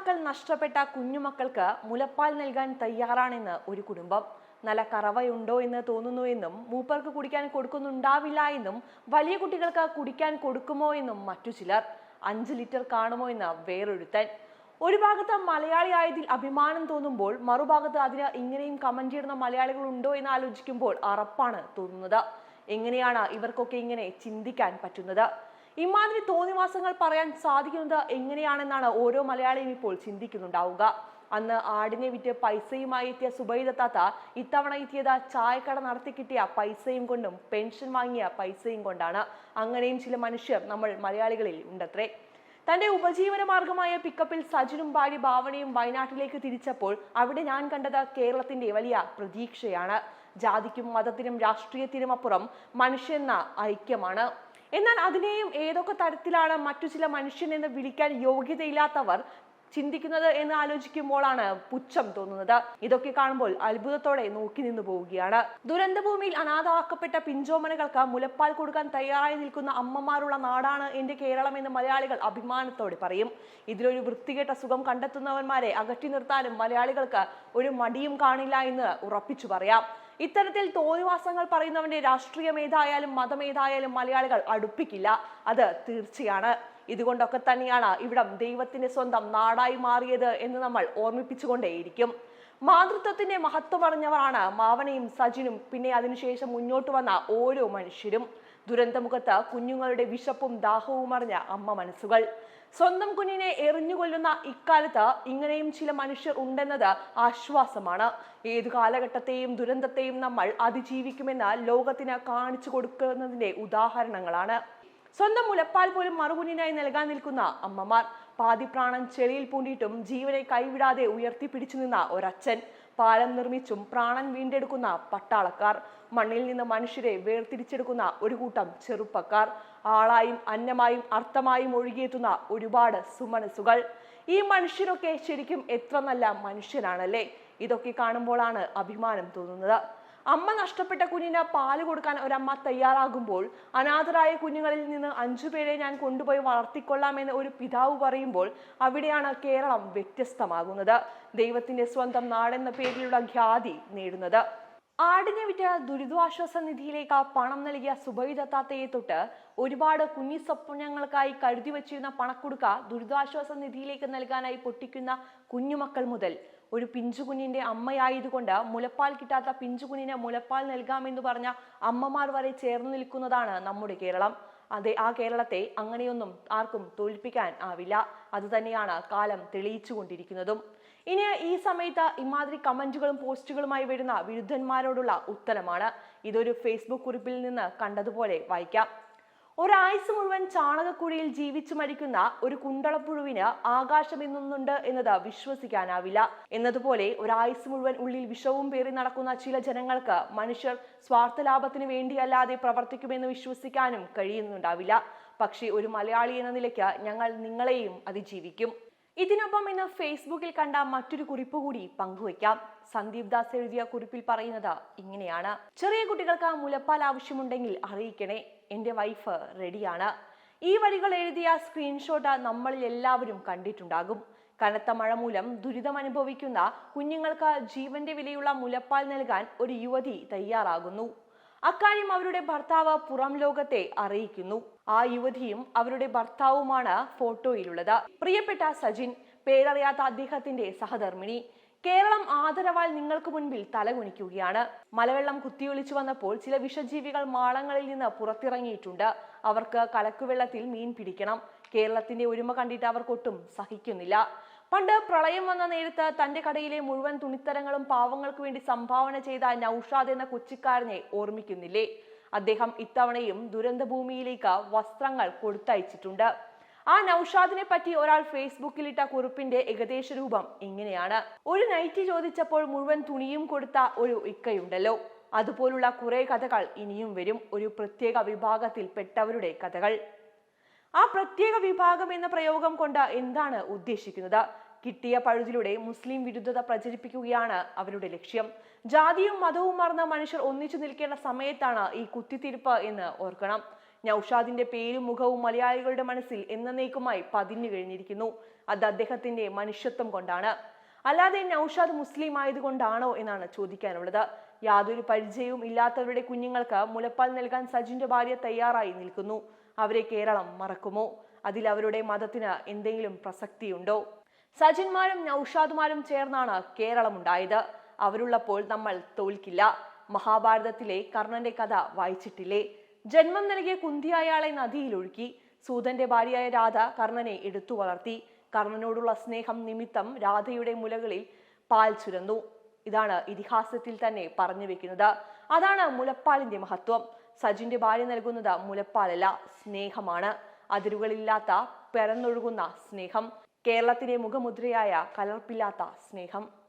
മാതാപിതാക്കൾ നഷ്ടപ്പെട്ട കുഞ്ഞുമക്കൾക്ക് മുലപ്പാൽ നൽകാൻ തയ്യാറാണെന്ന് ഒരു കുടുംബം. നല്ല കറവയുണ്ടോ എന്ന് തോന്നുന്നു എന്നും മൂപ്പർക്ക് കുടിക്കാൻ കൊടുക്കുന്നുണ്ടാവില്ല എന്നും വലിയ കുട്ടികൾക്ക് കുടിക്കാൻ കൊടുക്കുമോ എന്നും മറ്റു ചിലർ. അഞ്ച് ലിറ്റർ കാണുമോ എന്ന് വേറൊരുത്തൻ. ഒരു ഭാഗത്ത് മലയാളി ആയതിൽ അഭിമാനം തോന്നുമ്പോൾ മറുഭാഗത്ത് അതിന് ഇങ്ങനെയും കമന്റ് ചെയ്യുന്ന മലയാളികൾ ഉണ്ടോ എന്ന് ആലോചിക്കുമ്പോൾ അറപ്പാണ് തോന്നുന്നത്. എങ്ങനെയാണ് ഇവർക്കൊക്കെ ഇങ്ങനെ ചിന്തിക്കാൻ പറ്റുന്നത്? ഇമാതിരി തോന്നിവാസങ്ങൾ പറയാൻ സാധിക്കുന്നത് എങ്ങനെയാണെന്നാണ് ഓരോ മലയാളിയും ഇപ്പോൾ ചിന്തിക്കുന്നുണ്ടാവുക. അന്ന് ആടിനെ വിറ്റ് പൈസയുമായി എത്തിയ സുബൈദ താത്ത ഇത്തവണ എത്തിയത് ചായക്കട നടത്തി കിട്ടിയ പൈസയും കൊണ്ടും പെൻഷൻ വാങ്ങിയ പൈസയും കൊണ്ടാണ്. അങ്ങനെയും ചില മനുഷ്യർ നമ്മൾ മലയാളികളിൽ ഉണ്ടത്രേ. തന്റെ ഉപജീവന മാർഗമായ പിക്കപ്പിൽ സജിനും ഭാര്യ ഭാവനയും വയനാട്ടിലേക്ക് തിരിച്ചപ്പോൾ അവിടെ ഞാൻ കണ്ടത് കേരളത്തിന്റെ വലിയ പ്രതീക്ഷയാണ്. ജാതിക്കും മതത്തിനും രാഷ്ട്രീയത്തിനും അപ്പുറം മനുഷ്യന്ന ഐക്യമാണ്. എന്നാൽ അതിനെയും ഏതൊക്കെ തരത്തിലാണ് മറ്റു ചില മനുഷ്യൻ എന്ന് വിളിക്കാൻ യോഗ്യതയില്ലാത്തവർ ചിന്തിക്കുന്നത് എന്ന് ആലോചിക്കുമ്പോഴാണ് പുച്ഛം തോന്നുന്നത്. ഇതൊക്കെ കാണുമ്പോൾ അത്ഭുതത്തോടെ നോക്കി നിന്നു പോവുകയാണ്. ദുരന്തഭൂമിയിൽ അനാഥാക്കപ്പെട്ട പിഞ്ചോമനകൾക്ക് മുലപ്പാൽ കൊടുക്കാൻ തയ്യാറായി നിൽക്കുന്ന അമ്മമാരുള്ള നാടാണ് എന്റെ കേരളം എന്ന് മലയാളികൾ അഭിമാനത്തോടെ പറയും. ഇതിലൊരു വൃത്തികെട്ട സുഖം കണ്ടെത്തുന്നവന്മാരെ അകറ്റി നിർത്താനും മലയാളികൾക്ക് ഒരു മടിയും കാണില്ല എന്ന് ഉറപ്പിച്ചു പറയാം. ഇത്തരത്തിൽ തോന്നിവാസങ്ങൾ പറയുന്നവന്റെ രാഷ്ട്രീയം ഏതായാലും മതം ഏതായാലും മലയാളികൾ അടുപ്പിക്കില്ല. അത് തീർച്ചയാണ്. ഇതുകൊണ്ടൊക്കെ തന്നെയാണ് ഇവിടം ദൈവത്തിന്റെ സ്വന്തം നാടായി മാറിയത് എന്ന് നമ്മൾ ഓർമ്മിപ്പിച്ചുകൊണ്ടേയിരിക്കും. മാതൃത്വത്തിന്റെ മഹത്വം അറിഞ്ഞവരാണ് മാവനയും സജിനും. പിന്നെ അതിനുശേഷം മുന്നോട്ട് വന്ന ഓരോ മനുഷ്യരും. ദുരന്തമുഖത്ത് കുഞ്ഞുങ്ങളുടെ വിശപ്പും ദാഹവും അറിഞ്ഞ അമ്മ മനസ്സുകൾ. സ്വന്തം കുഞ്ഞിനെ എറിഞ്ഞുകൊല്ലുന്ന ഇക്കാലത്ത് ഇങ്ങനെയും ചില മനുഷ്യർ ഉണ്ടെന്നത് ആശ്വാസമാണ്. ഏത് കാലഘട്ടത്തെയും ദുരന്തത്തെയും നമ്മൾ അതിജീവിക്കുമെന്ന് ലോകത്തിന് കാണിച്ചു കൊടുക്കുന്നതിന്റെ ഉദാഹരണങ്ങളാണ്. സ്വന്തം മുലപ്പാൽ പോലും മറുകുഞ്ഞിനായി നൽകാൻ നിൽക്കുന്ന അമ്മമാർ. പാതിപ്രാണൻ ചെളിയിൽ പൂണ്ടിയിട്ടും ജീവനെ കൈവിടാതെ ഉയർത്തിപ്പിടിച്ചു നിന്ന ഒരച്ഛൻ. പാലം നിർമ്മിച്ചും പ്രാണൻ വീണ്ടെടുക്കുന്ന പട്ടാളക്കാർ. മണ്ണിൽ നിന്ന് മനുഷ്യരെ വേർതിരിച്ചെടുക്കുന്ന ഒരു കൂട്ടം ചെറുപ്പക്കാർ. ആളായും അന്നമായും അർത്ഥമായും ഒഴുകിയെത്തുന്ന ഒരുപാട് സുമനസുകൾ ഈ മനുഷ്യരൊക്കെ ശരിക്കും എത്ര നല്ല മനുഷ്യരാണല്ലേ? ഇതൊക്കെ കാണുമ്പോഴാണ് അഭിമാനം തോന്നുന്നത്. അമ്മ നഷ്ടപ്പെട്ട കുഞ്ഞിന് പാൽ കൊടുക്കാൻ ഒരമ്മ തയ്യാറാകുമ്പോൾ അനാഥരായ കുഞ്ഞുങ്ങളിൽ നിന്ന് അഞ്ചു പേരെ ഞാൻ കൊണ്ടുപോയി വളർത്തിക്കൊള്ളാമെന്ന് ഒരു പിതാവ് പറയുമ്പോൾ അവിടെയാണ് കേരളം വ്യത്യസ്തമാകുന്നത്. ദൈവത്തിന്റെ സ്വന്തം നാടെന്ന പേരിലുള്ള ഖ്യാതി നേടുന്നത്. ആടിനെ വിറ്റ ദുരിതാശ്വാസ നിധിയിലേക്ക് പണം നൽകിയ സുബൈദത്താത്തയെ തൊട്ട് ഒരുപാട് കുഞ്ഞി സ്വപ്നങ്ങൾക്കായി കരുതി വച്ചിരുന്ന പണക്കുടുക്ക ദുരിതാശ്വാസ നിധിയിലേക്ക് നൽകാനായി പൊട്ടിക്കുന്ന കുഞ്ഞുമക്കൾ മുതൽ ഒരു പിഞ്ചുകുഞ്ഞിന്റെ അമ്മയായതുകൊണ്ട് മുലപ്പാൽ കിട്ടാത്ത പിഞ്ചുകുഞ്ഞിന് മുലപ്പാൽ നൽകാമെന്ന് പറഞ്ഞ അമ്മമാർ വരെ ചേർന്ന് നിൽക്കുന്നതാണ് നമ്മുടെ കേരളം. അതെ ആ കേരളത്തെ അങ്ങനെയൊന്നും ആർക്കും തോൽപ്പിക്കാൻ ആവില്ല. അതുതന്നെയാണ് കാലം തെളിയിച്ചുകൊണ്ടിരിക്കുന്നതും. ഇനി ഈ സമയത്ത് ഇമാതിരി കമന്റുകളും പോസ്റ്റുകളുമായി വരുന്ന വിരുദ്ധന്മാരോടുള്ള ഉത്തരമാണ്. ഇതൊരു ഫേസ്ബുക്ക് കുറിപ്പിൽ നിന്ന് കണ്ടതുപോലെ വായിക്കാം. ഒരായുസ് മുഴുവൻ ചാണകക്കുഴിയിൽ ജീവിച്ചു മരിക്കുന്ന ഒരു കുണ്ടളപ്പുഴുവിന് ആകാശം എന്നൊന്നുണ്ട് എന്നത് വിശ്വസിക്കാനാവില്ല. എന്നതുപോലെ ഒരായുസ് മുഴുവൻ ഉള്ളിൽ വിഷവും പേറി നടക്കുന്ന ചില ജനങ്ങൾക്ക് മനുഷ്യർ സ്വാർത്ഥ ലാഭത്തിന് വേണ്ടിയല്ലാതെ പ്രവർത്തിക്കുമെന്ന് വിശ്വസിക്കാനും കഴിയുന്നുണ്ടാവില്ല. പക്ഷേ ഒരു മലയാളി എന്ന നിലയ്ക്ക് ഞങ്ങൾ നിങ്ങളെയും അതിജീവിക്കും. ഇതിനൊപ്പം ഇന്ന് ഫേസ്ബുക്കിൽ കണ്ട മറ്റൊരു കുറിപ്പ് കൂടി പങ്കുവയ്ക്കാം. സന്ദീപ് ദാസ് എഴുതിയ കുറിപ്പിൽ പറയുന്നത് ഇങ്ങനെയാണ്. ചെറിയ കുട്ടികൾക്ക് മുലപ്പാൽ ആവശ്യമുണ്ടെങ്കിൽ അറിയിക്കണേ എന്റെ വൈഫ് റെഡിയാണ്. ഈ വരികൾ എഴുതിയ സ്ക്രീൻഷോട്ട് നമ്മളിൽ എല്ലാവരും കണ്ടിട്ടുണ്ടാകും. കനത്ത മഴ മൂലം ദുരിതം അനുഭവിക്കുന്ന കുഞ്ഞുങ്ങൾക്ക് ജീവന്റെ വിലയുള്ള മുലപ്പാൽ നൽകാൻ ഒരു യുവതി തയ്യാറാകുന്നു. അക്കാര്യം അവരുടെ ഭർത്താവ് പുറം ലോകത്തെ അറിയിക്കുന്നു. ആ യുവതിയും അവരുടെ ഭർത്താവുമാണ് ഫോട്ടോയിലുള്ളത്. പ്രിയപ്പെട്ട സജിൻ പേരറിയാത്ത അദ്ദേഹത്തിന്റെ സഹധർമ്മിണി. കേരളം ആദരവാൽ നിങ്ങൾക്ക് മുൻപിൽ തലകുനിക്കുകയാണ്. മലവെള്ളം കുത്തിയൊളിച്ചു വന്നപ്പോൾ ചില വിഷജീവികൾ മാളങ്ങളിൽ നിന്ന് പുറത്തിറങ്ങിയിട്ടുണ്ട്. അവർക്ക് കലക്കുവെള്ളത്തിൽ മീൻ പിടിക്കണം. കേരളത്തിന്റെ ഒരുമ കണ്ടിട്ട് അവർക്കൊട്ടും സഹിക്കുന്നില്ല. പണ്ട് പ്രളയം വന്ന നേരത്ത് തന്റെ കടയിലെ മുഴുവൻ തുണിത്തരങ്ങളും പാവങ്ങൾക്ക് വേണ്ടി സംഭാവന ചെയ്ത നൌഷാദ് എന്ന കൊച്ചിക്കാരനെ ഓർമ്മിക്കുന്നില്ലേ? അദ്ദേഹം ഇത്തവണയും ദുരന്തഭൂമിയിലേക്ക് വസ്ത്രങ്ങൾ കൊടുത്തയച്ചിട്ടുണ്ട്. ആ നൌഷാദിനെ പറ്റി ഒരാൾ ഫേസ്ബുക്കിൽ ഇട്ട കുറിപ്പിന്റെ ഏകദേശ രൂപം ഇങ്ങനെയാണ്. ഒരു നൈറ്റി ചോദിച്ചപ്പോൾ മുഴുവൻ തുണിയും കൊടുത്ത ഒരു ഇക്കയുണ്ടല്ലോ. അതുപോലുള്ള കുറെ കഥകൾ ഇനിയും വരും. ഒരു പ്രത്യേക വിഭാഗത്തിൽ പെട്ടവരുടെ കഥകൾ. ആ പ്രത്യേക വിഭാഗം എന്ന പ്രയോഗം കൊണ്ട് എന്താണ് ഉദ്ദേശിക്കുന്നത്? കിട്ടിയ പഴുതിലൂടെ മുസ്ലിം വിരുദ്ധത പ്രചരിപ്പിക്കുകയാണ് അവരുടെ ലക്ഷ്യം. ജാതിയും മതവും മറന്ന മനുഷ്യർ ഒന്നിച്ചു നിൽക്കേണ്ട സമയത്താണ് ഈ കുത്തിത്തിരിപ്പ് എന്ന് ഓർക്കണം. നൌഷാദിന്റെ പേരും മുഖവും മലയാളികളുടെ മനസ്സിൽ എന്നേക്കുമായി പതിഞ്ഞു കഴിഞ്ഞിരിക്കുന്നു. അത് അദ്ദേഹത്തിന്റെ മനുഷ്യത്വം കൊണ്ടാണ്. അല്ലാതെ നൌഷാദ് മുസ്ലിം ആയതുകൊണ്ടാണോ എന്നാണ് ചോദിക്കാനുള്ളത്. യാതൊരു പരിചയവും ഇല്ലാത്തവരുടെ കുഞ്ഞുങ്ങൾക്ക് മുലപ്പാൽ നൽകാൻ സജിന്റെ ഭാര്യ തയ്യാറായി നിൽക്കുന്നു. അവരെ കേരളം മറക്കുമോ? അതിൽ അവരുടെ മതത്തിന് എന്തെങ്കിലും പ്രസക്തിയുണ്ടോ? സജിന്മാരും നൌഷാദുമാരും ചേർന്നാണ് കേരളം ഉണ്ടായത് അവരുള്ളപ്പോൾ നമ്മൾ തോൽക്കില്ല. മഹാഭാരതത്തിലെ കർണന്റെ കഥ വായിച്ചിട്ടില്ലേ? ജന്മം നൽകിയ കുന്തിയായാളെ നദിയിലൊഴുക്കി സൂതന്റെ ഭാര്യയായ രാധ കർണനെ എടുത്തു വളർത്തി. കർണനോടുള്ള സ്നേഹം നിമിത്തം രാധയുടെ മുലകളിൽ പാൽ ചുരന്നു. ഇതാണ് ഇതിഹാസത്തിൽ തന്നെ പറഞ്ഞു വെക്കുന്നത്. അതാണ് മുലപ്പാലിന്റെ മഹത്വം. സജിന്റെ ഭാര്യ നൽകുന്നത് മുലപ്പാലല്ല സ്നേഹമാണ്. അതിരുകളില്ലാത്ത പെരന്നൊഴുകുന്ന സ്നേഹം. കേരളത്തിന്റെ മുഖമുദ്രയായ കലർപ്പില്ലാത്ത സ്നേഹം.